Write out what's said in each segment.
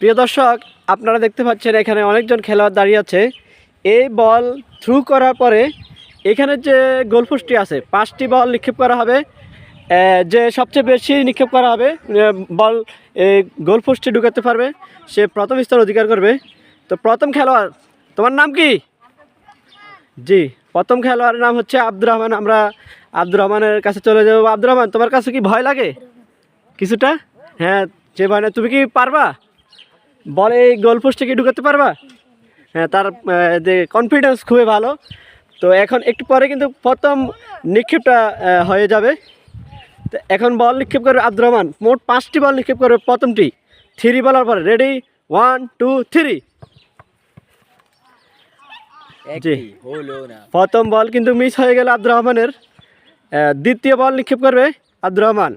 প্রিয় দর্শক, আপনারা দেখতে পাচ্ছেন এখানে অনেকজন খেলোয়াড় দাঁড়িয়ে আছে। এই বল থ্রু করার পরে এখানে যে গোলপোস্টটি আছে, পাঁচটি বল নিক্ষেপ করা হবে। যে সবচেয়ে বেশি নিক্ষেপ করা হবে বল গোলপোস্টে ঢুকাতে পারবে। সে প্রথম স্থান অধিকার করবে। তো প্রথম খেলোয়াড়, তোমার নাম কি? জি, প্রথম খেলোয়াড়ের নাম হচ্ছে আব্দুর রহমান। আমরা আব্দুর রহমানের কাছে চলে যাব। আব্দুর রহমান, তোমার কাছে কি ভয় লাগে? কিছুটা? হ্যাঁ যে মানে তুমি কি পারবা? বলে এই গোল পোস্টে কি ঢুকাতে পারবা? হ্যাঁ তার যে কনফিডেন্স খুবই ভালো। তো এখন একটু পরে কিন্তু প্রথম নিক্ষেপটা হয়ে যাবে। তো এখন বল নিক্ষেপ করবে আব্দুর রহমান। মোট পাঁচটি বল নিক্ষেপ করবে প্রথমটি। থ্রি বলার পরে রেডি ওয়ান টু থ্রি জি। প্রথম বল কিন্তু মিস হয়ে গেল আব্দুর রহমানের। দ্বিতীয় বল নিক্ষেপ করবে আব্দুর রহমান।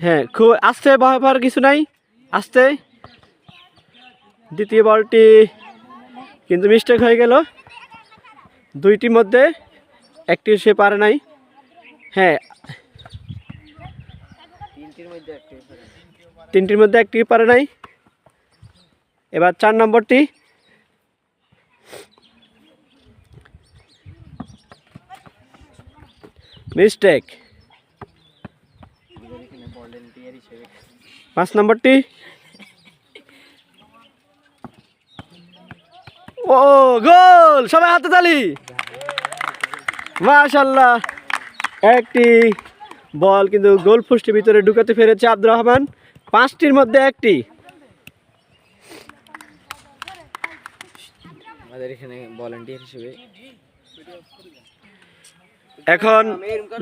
হ্যাঁ খুব আস্তে ভয় কিছু নাই। আস্তে। দ্বিতীয় বলটি কিন্তু মিস্টেক হয়ে গেল। দুইটির মধ্যে একটি সে পারে নাই। হ্যাঁ। তিনটির মধ্যে একটা তিনটির মধ্যে একটি পারে নাই। এবার চার নম্বরটি। মিস্টেক এখানে ভলেন্টিয়ার হিসেবে পাঁচ নম্বরটি। ও গোল! সবাই হাতে তালি। মাশাল্লাহ একটি বল কিন্তু গোল পোস্টের ভিতরে ঢুকাতে পেরেছে আব্দুর রহমান। পাঁচটির মধ্যে একটি। আমাদের এখানে ভলেন্টিয়ার হিসেবে। এখন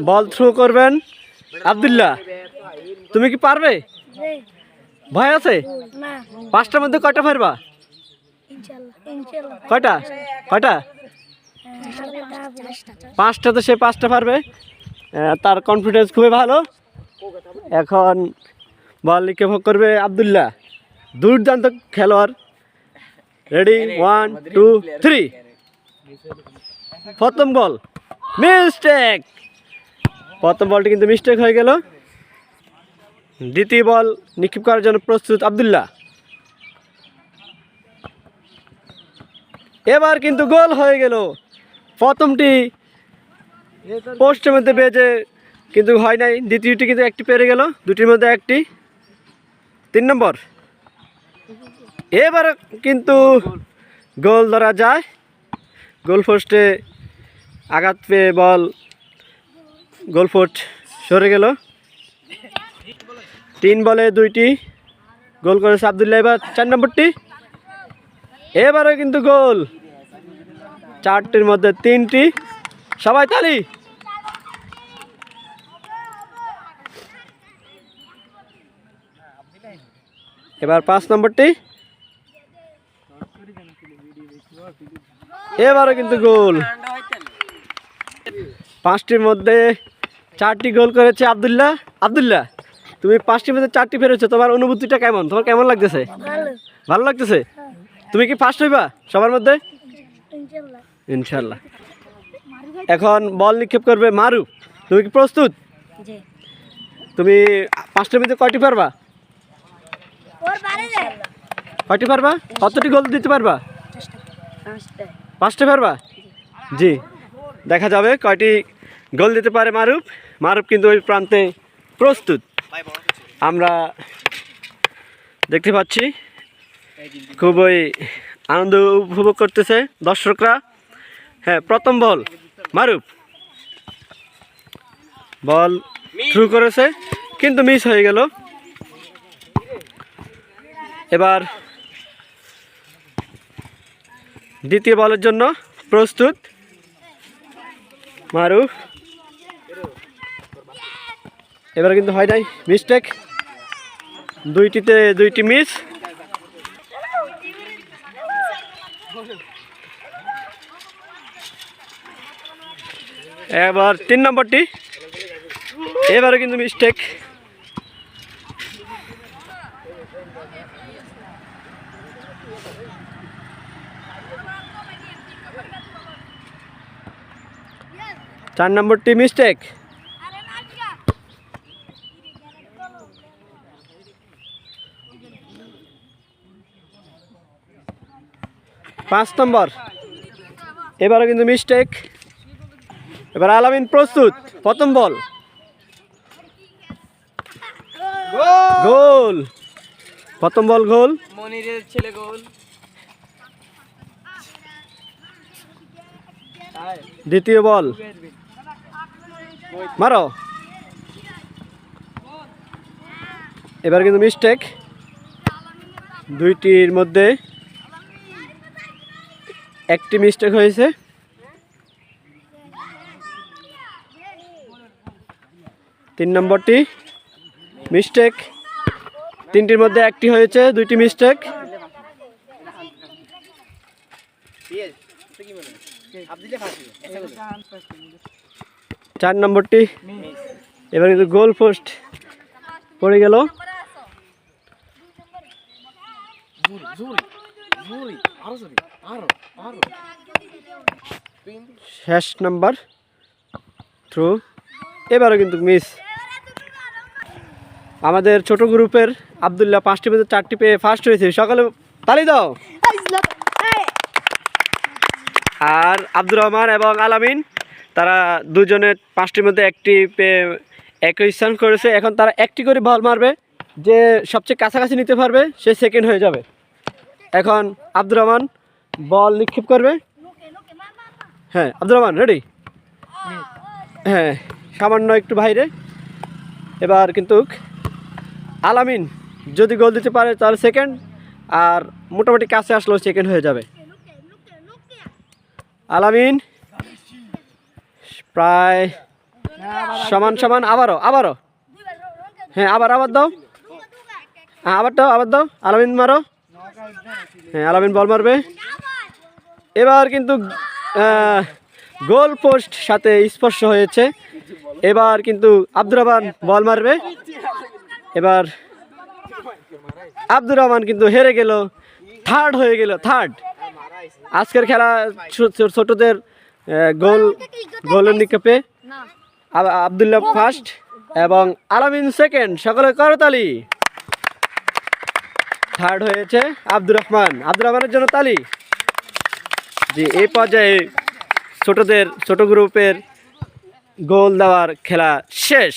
বল থ্রো করবেন। আব্দুল্লাহ তুমি কি পারবে? ভয় আছে? পাঁচটার মধ্যে কয়টা পারবা ইনশাল্লাহ কয়টা? কয়টা? পাঁচটা তো সে পাঁচটা পারবে। তার কনফিডেন্স খুবই ভালো। এখন বল লিখে ভোগ করবে আবদুল্লাহ। দুর্দান্ত খেলোয়াড়। রেডি ওয়ান টু থ্রি প্রথম বল। মিস্টেক প্রথম বলটি কিন্তু মিস্টেক হয়ে গেল। দ্বিতীয় বল নিক্ষেপ করার জন্য প্রস্তুত আবদুল্লাহ। এবার কিন্তু গোল হয়ে গেল। প্রথমটি পোস্টের মধ্যে বেজে কিন্তু হয় নাই। দ্বিতীয়টি কিন্তু একটি পেরে গেল। দুটির মধ্যে একটি। তিন নম্বর। এবার কিন্তু গোল ধরা যায়। গোল পোস্টে আঘাত পেয়ে বল গোল পোস্ট সরে গেল। তিন বলে দুইটি। গোল করেছে আবদুল্লাহ, এবার চার নম্বরটি। এবারও কিন্তু গোল। চারটির মধ্যে তিনটি। সবাই তালি। এবার পাঁচ নম্বরটি। এবারও কিন্তু গোল। পাঁচটির মধ্যে চারটি গোল করেছে আবদুল্লাহ। আবদুল্লাহ তুমি পাঁচটির মধ্যে চারটি ফেরেছো তোমার অনুভূতিটা কেমন? তোমার কেমন লাগতেছে? ভালো। লাগতেছে? তুমি কি ফার্স্ট হইবা সবার মধ্যে? ইনশাল্লাহ। এখন বল নিক্ষেপ করবে মারু। তুমি কি প্রস্তুত? তুমি পাঁচটার মধ্যে কয়টি পারবা? কয়টি পারবা? কতটি গোল দিতে পারবা? পাঁচটা। পাঁচটা পারবা? জি। দেখা যাবে কয়টি গোল দিতে পারে মারুপ মারুপ কিন্তু ওই প্রান্তে প্রস্তুত। আমরা দেখতে পাচ্ছি, খুবই আনন্দ উপভোগ করতেছে দর্শকরা। হ্যাঁ প্রথম বল মারুপ বল থ্রু করেছে, কিন্তু মিস হয়ে গেল। এবার দ্বিতীয় বলের জন্য প্রস্তুত। মারুফ। এবার কিন্তু হয় নাই মিস্টেক দুইটিতে দুইটি মিস এবার তিন নম্বরটি। এবারে কিন্তু মিস্টেক চার নম্বরটি মিস্টেক পাঁচ নম্বর। এবারও কিন্তু মিস্টেক এবার আলামিন প্রস্তুত প্রথম বল। গোল। প্রথম বল গোল। মনিরের ছেলে গোল। দ্বিতীয় বল। মারো। এবার কিন্তু মিস্টেক দুইটির মধ্যে একটি মিস্টেক হয়েছে। তিন নম্বরটি মিস্টেক তিনটির মধ্যে একটি হয়েছে, দুইটি মিস্টেক চার নম্বরটি, এবার কিন্তু গোল পোস্ট পড়ে গেল। শেষ নাম্বার। থ্রু এবারও কিন্তু মিস আমাদের ছোট গ্রুপের আবদুল্লাহ পাঁচটি মধ্যে চারটি পেয়ে ফার্স্ট হয়েছে। সকালে তালি দাও। আর আব্দুর রহমান এবং আলামিন, তারা দুজনের পাঁচটির মধ্যে একটি পেয়ে একই স্থান করেছে। এখন তারা একটি করে বল মারবে। যে সবচেয়ে কাছাকাছি নিতে পারবে, সে সেকেন্ড হয়ে যাবে। এখন আব্দুর রহমান, বল নিক্ষেপ করবে। হ্যাঁ আব্দুর রহমান রেডি হ্যাঁ সামান্য একটু বাইরে। এবার কিন্তু আলামিন যদি গোল দিতে পারে তাহলে সেকেন্ড আর মোটামুটি কাছে আসলেও সেকেন্ড হয়ে যাবে। আলামিন, প্রায় সমান সমান, আবারও আবারও। হ্যাঁ আবার আবার দাও। হ্যাঁ আবার দাও আবার দাও। আলামিন মারো। হ্যাঁ আলামিন বল মারবে। এবার কিন্তু গোল পোস্ট সাথে স্পর্শ হয়েছে। এবার কিন্তু আব্দুর রহমান বল মারবে। এবার আব্দুর রহমান কিন্তু হেরে গেল। থার্ড হয়ে গেল থার্ড আজকের খেলা ছোটদের গোল গোলের নিক্ষেপে। আব- আবদুল্লাহ ফার্স্ট এবং আলামিন সেকেন্ড সকলে করতালি। থার্ড হয়েছে আব্দুর রহমান। আব্দুর রহমানের জন্য তালি। জি, এই পর্যায়ে ছোটদের, ছোট গ্রুপের গোল দেওয়ার খেলা শেষ।